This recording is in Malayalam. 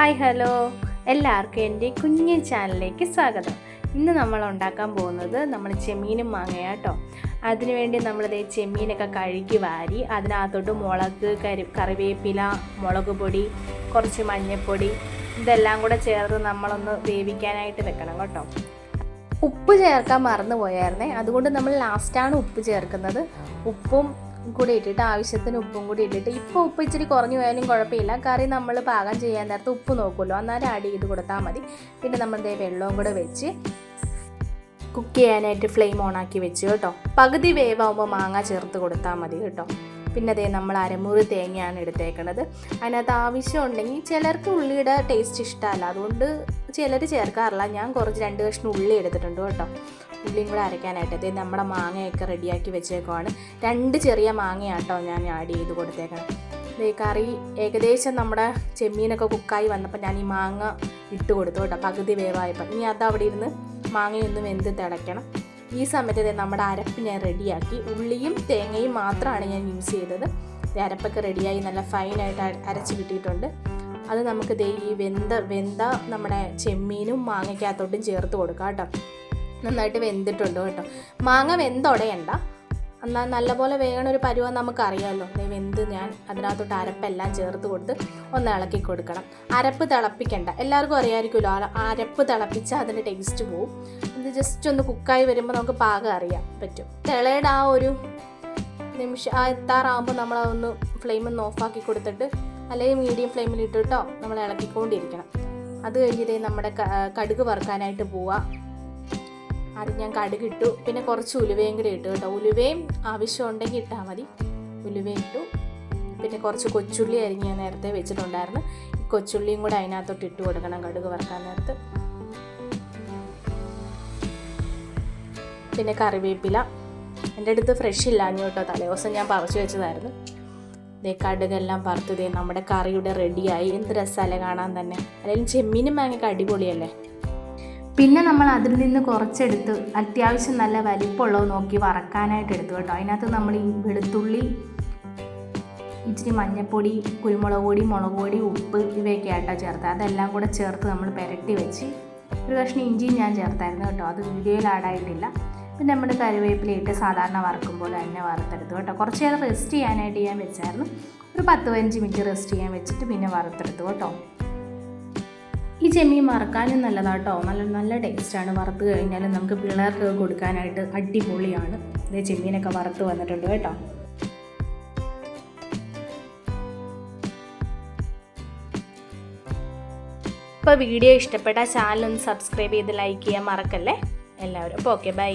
Hi hello. എല്ലാവർക്കും എന്റെ കുഞ്ഞു ചാനലിലേക്ക് സ്വാഗതം. ഇന്ന് നമ്മൾ ഉണ്ടാക്കാൻ പോകുന്നത് നമ്മൾ ചെമ്മീനും മാങ്ങയാട്ടോ അതിനുവേണ്ടി നമ്മളിത് ചെമ്മീനൊക്കെ കഴുകി വാരി അതിനകത്തോട്ട് മുളക് കരി കറിവേപ്പില മുളക് പൊടി കുറച്ച് മഞ്ഞൾപ്പൊടി ഇതെല്ലാം കൂടെ ചേർത്ത് നമ്മളൊന്ന് വേവിക്കാനായിട്ട് വെക്കണം കേട്ടോ. ഉപ്പ് ചേർക്കാൻ മറന്നു പോയായിരുന്നേ അതുകൊണ്ട് നമ്മൾ ലാസ്റ്റാണ് ഉപ്പ് ചേർക്കുന്നത്. ഉപ്പും കൂടി ഇട്ടിട്ട് ആവശ്യത്തിന് ഉപ്പും കൂടി ഇട്ടിട്ട് ഇപ്പോൾ ഉപ്പ് ഇച്ചിരി കുറഞ്ഞു പോയാലും കുഴപ്പമില്ല. കറി നമ്മൾ പാകം ചെയ്യാൻ നേരത്ത് ഉപ്പ് നോക്കുമല്ലോ. അന്നേരം ആഡ് ചെയ്ത് കൊടുത്താൽ മതി. പിന്നെ നമ്മൾ ദേ വെള്ളവും കൂടെ വെച്ച് കുക്ക് ചെയ്യാനായിട്ട് ഫ്ലെയിം ഓണാക്കി വെച്ച് കേട്ടോ. പകുതി വേവാകുമ്പോൾ മാങ്ങ ചേർത്ത് കൊടുത്താൽ മതി കേട്ടോ. പിന്നെ അതേ നമ്മൾ അരമുറി തേങ്ങയാണ് എടുത്തേക്കുന്നത് അതിനകത്ത് ആവശ്യമുണ്ടെങ്കിൽ ചിലർക്ക് ഉള്ളിയുടെ ടേസ്റ്റ് ഇഷ്ടമല്ല. അതുകൊണ്ട് ചിലർ ചേർക്കാറില്ല. ഞാൻ കുറച്ച് രണ്ട് കഷ്ണം ഉള്ളി എടുത്തിട്ടുണ്ട് കേട്ടോ. ഉള്ളിയും കൂടെ അരയ്ക്കാനായിട്ട്. ഇത് നമ്മുടെ മാങ്ങയൊക്കെ റെഡിയാക്കി വെച്ചേക്കുവാണ്. രണ്ട് ചെറിയ മാങ്ങയാട്ടോ ഞാൻ ആഡ് ചെയ്ത് കൊടുത്തേക്കണം. കറി ഏകദേശം നമ്മുടെ ചെമ്മീനൊക്കെ കുക്കായി വന്നപ്പോൾ ഞാൻ ഈ മാങ്ങ ഇട്ട് കൊടുത്തു കേട്ടോ പകുതി വേവായപ്പോൾ ഇനി അത് അവിടെ ഇരുന്ന് മാങ്ങയൊന്നും എന്ത് തിളയ്ക്കണം. ഈ സമയത്ത് നമ്മുടെ അരപ്പ് ഞാൻ റെഡിയാക്കി. ഉള്ളിയും തേങ്ങയും മാത്രമാണ് ഞാൻ യൂസ് ചെയ്തത്. അരപ്പൊക്കെ റെഡിയായി നല്ല ഫൈനായിട്ട് അരച്ച് കിട്ടിയിട്ടുണ്ട്. അത് നമുക്ക് ഈ വെന്ത വെന്ത നമ്മുടെ ചെമ്മീനും മാങ്ങയ്ക്കകത്തോട്ടും ചേർത്ത് കൊടുക്കാം കേട്ടോ. നന്നായിട്ട് വെന്തിട്ടുണ്ട് കേട്ടോ. മാങ്ങ വെന്തുടയണ്ട. എന്നാൽ നല്ലപോലെ വേഗണ ഒരു പരുവം നമുക്കറിയാമല്ലോ വെന്ത് ഞാൻ അതിനകത്തോട്ട് അരപ്പെല്ലാം ചേർത്ത് കൊടുത്ത് ഒന്ന് ഇളക്കി കൊടുക്കണം. അരപ്പ് തിളപ്പിക്കണ്ട. എല്ലാവർക്കും അറിയാമായിരിക്കുമല്ലോ. അരപ്പ് തിളപ്പിച്ചാൽ അതിന്റെ ടേസ്റ്റ് പോവും. ഇത് ജസ്റ്റ് ഒന്ന് കുക്കായി വരുമ്പോൾ നമുക്ക് പാകം അറിയാൻ പറ്റും. തിളയുടെ ആ ഒരു നിമിഷം ആ എത്താറാകുമ്പോൾ നമ്മളതൊന്ന് ഫ്ലെയിം ഒന്ന് ഓഫാക്കി കൊടുത്തിട്ട് അല്ലെങ്കിൽ മീഡിയം ഫ്ലെയിമിൽ ഇട്ടിട്ടോ നമ്മൾ ഇളക്കിക്കൊണ്ടിരിക്കണം. അത് കഴിഞ്ഞിട്ടേ നമ്മുടെ കടുക് വറുക്കാനായിട്ട് പോവാം. ആദ്യം ഞാൻ കടുക് ഇട്ടു പിന്നെ കുറച്ച് ഉലുവയും കൂടി ഇട്ടു കേട്ടോ. ഉലുവയും ആവശ്യമുണ്ടെങ്കിൽ ഇട്ടാൽ മതി. ഉലുവ ഇട്ടു. പിന്നെ കുറച്ച് കൊച്ചുള്ളി അരിഞ്ഞ് ഞാൻ നേരത്തെ വെച്ചിട്ടുണ്ടായിരുന്നു. ഈ കൊച്ചുള്ളിയും കൂടെ അതിനകത്തോട്ട് ഇട്ട് കൊടുക്കണം കടുക് വറക്കാൻ നേരത്ത്. പിന്നെ കറിവേപ്പില. എന്റെ അടുത്ത് ഫ്രഷ് ഇല്ലാഞ്ഞു കേട്ടോ. തലേദിവസം ഞാൻ പറിച്ചു വെച്ചതായിരുന്നു. ഇതേ കടുകെല്ലാം വറുത്ത്. ദേ നമ്മുടെ കറിയുടെ റെഡിയായി എന്ത് രസമല്ലേ കാണാൻ തന്നെ. അല്ലെങ്കിൽ ചെമ്മീനും മാങ്ങയൊക്കെ അടിപൊളിയല്ലേ? പിന്നെ നമ്മൾ അതിൽ നിന്ന് കുറച്ചെടുത്ത് അത്യാവശ്യം നല്ല വലിപ്പമുള്ളത് നോക്കി വറക്കാനായിട്ട് എടുത്തു കേട്ടോ. അതിനകത്ത് നമ്മൾ ഈ വെളുത്തുള്ളി ഇച്ചിരി മഞ്ഞൾപ്പൊടി കുരുമുളക് പൊടി മുളക് പൊടി ഉപ്പ് ഇവയൊക്കെ ആയിട്ടാണ് ചേർത്ത്. അതെല്ലാം കൂടെ ചേർത്ത് നമ്മൾ പുരട്ടി വെച്ച് ഒരു കഷ്ണം ഇഞ്ചിയും ഞാൻ ചേർത്തായിരുന്നു കേട്ടോ. അത് വീഡിയോയിൽ ആഡായിട്ടില്ല പിന്നെ നമ്മൾ കരുവേപ്പിലയിട്ട് സാധാരണ വറക്കും പോലെ തന്നെ വറുത്തെടുത്തു കേട്ടോ. കുറച്ച് നേരം റെസ്റ്റ് ചെയ്യാനായിട്ട് ഞാൻ വെച്ചായിരുന്നു. ഒരു പത്ത് പതിനഞ്ച് മിനിറ്റ് റെസ്റ്റ് ചെയ്യാൻ വെച്ചിട്ട് പിന്നെ വറുത്തെടുത്തു കേട്ടോ. ഈ ചെമ്മീൻ വറക്കാനും നല്ലതാട്ടോ. നല്ല നല്ല ടേസ്റ്റാണ് വറുത്ത് കഴിഞ്ഞാൽ നമുക്ക് പിള്ളേർക്ക് കൊടുക്കാനായിട്ട് അടിപൊളിയാണ്. ഇതേ ചെമ്മീനൊക്കെ വറുത്ത് വന്നിട്ടുണ്ട് കേട്ടോ. ഇപ്പോൾ വീഡിയോ ഇഷ്ടപ്പെട്ട ചാനൽ ഒന്ന് സബ്സ്ക്രൈബ് ചെയ്ത് ലൈക്ക് ചെയ്യാൻ മറക്കല്ലേ? എല്ലാവരും. അപ്പോൾ ഓക്കെ ബൈ